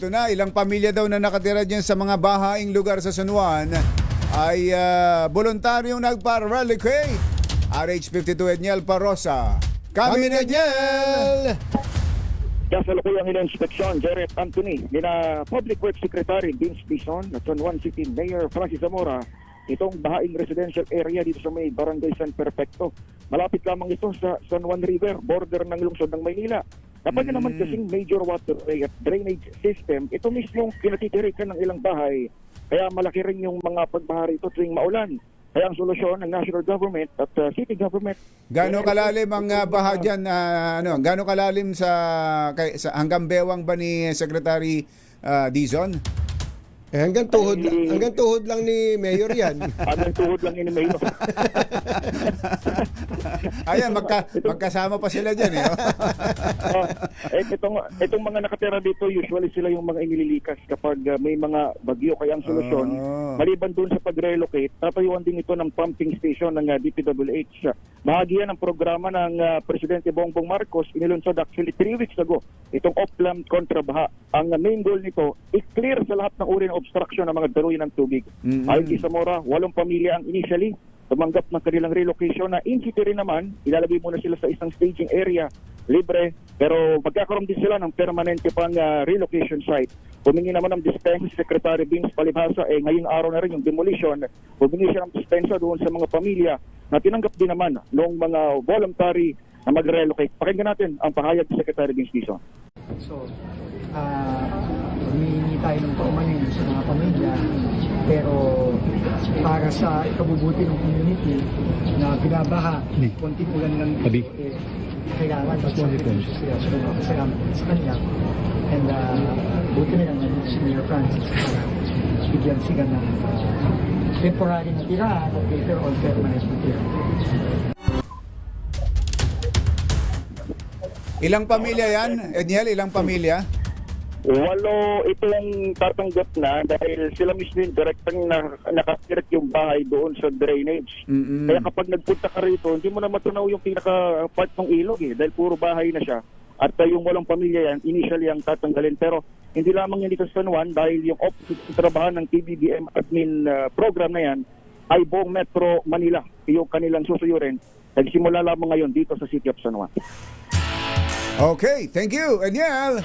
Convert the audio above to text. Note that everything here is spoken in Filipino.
eto na, ilang pamilya daw na nakatira dyan sa mga bahaing lugar sa San Juan ay uh, voluntaryong nagpa-relocate. RH52 Edniel Parosa. Kami na Edniel! Kasalukuyang ina-inspeksyon, Jared Anthony, nina Public Works Secretary Vince Bison at San Juan City Mayor Francis Zamora itong bahaing residential area dito sa may Barangay San Perfecto. Malapit lamang ito sa San Juan River, border ng lungsod ng Maynila. Kapag Mm. naman kasing major waterway at drainage system, ito mismo kinatitirikan ng ilang bahay. Kaya malaki rin yung mga pagbaha rito tuwing maulan. Kaya ang solusyon ng national government at uh, city government Gano'ng kalalim ang uh, baha dyan? ah, ano, gano'ng kalalim sa, kay, sa hanggang bewang ba ni Secretary ah, Dizon? Eh, hanggang tuhod, Ay- hanggang tuhod lang ni Mayor yan. Anong tuhod lang ini Mayor. Ayan, magka, magkasama pa sila dyan eh. oh. Eh, itong, itong mga nakatira dito, usually sila yung mga inililikas kapag ah, may mga bagyo. Kaya ang solusyon, Ah. maliban doon sa pag-relocate, tatayuan din ito ng pumping station ng ah, DPWH. Bahagi yan ng programa ng ah, Presidente Bongbong Marcos, inilunsad actually three weeks ago, itong Oplam kontra baha. Ang ah, main goal nito, i-clear sa lahat ng uri ng obstruction ng mga daluyan ng tubig. Mhm. Ayon kay Zamora, walong pamilya ang initially tumanggap ng kanilang relocation na in city rin naman, ilalagay muna sila sa isang staging area, libre, pero magkakaroon din sila ng permanente pang ah, relocation site. Humingi naman ng dispensa si Secretary Vince Palibhasa, eh ngayong araw na rin yung demolition, humingi siya ng dispensa doon sa mga pamilya na tinanggap din naman ng mga voluntary na mag-relocate. Pakinggan natin ang pahayag ni Secretary Vince Dizon. So, ah humihingi tayo ng paumanin sa mga pamilya pero para sa ikabubuti ng community na binabaha, konting ulan lang dito, eh, kailangan. So, nagpapasalamat ko sa kanya. And uh, buti na lang nandito si Mayor Francis para bigyan sila ng ah, temporary na tirahan at later on permanent na tirahan. Ilang pamilya yan? Edniel, ilang pamilya? Walo itong tatanggap na dahil sila mismo yung direktang na, nakatirik yung bahay doon sa drainage. Mm-mm. Kaya kapag nagpunta ka rito, hindi mo na matunaw yung pinaka part ng ilog eh, dahil puro bahay na siya. At uh, yung walang pamilya yan, initially ang tatanggalin. Pero hindi lamang yan dito sa San Juan dahil yung office sa trabahan ng PBBM admin uh, program na yan ay buong Metro Manila yung kanilang susuyurin. Nagsimula lamang ngayon dito sa City of San Juan. Okay, thank you, Edniel.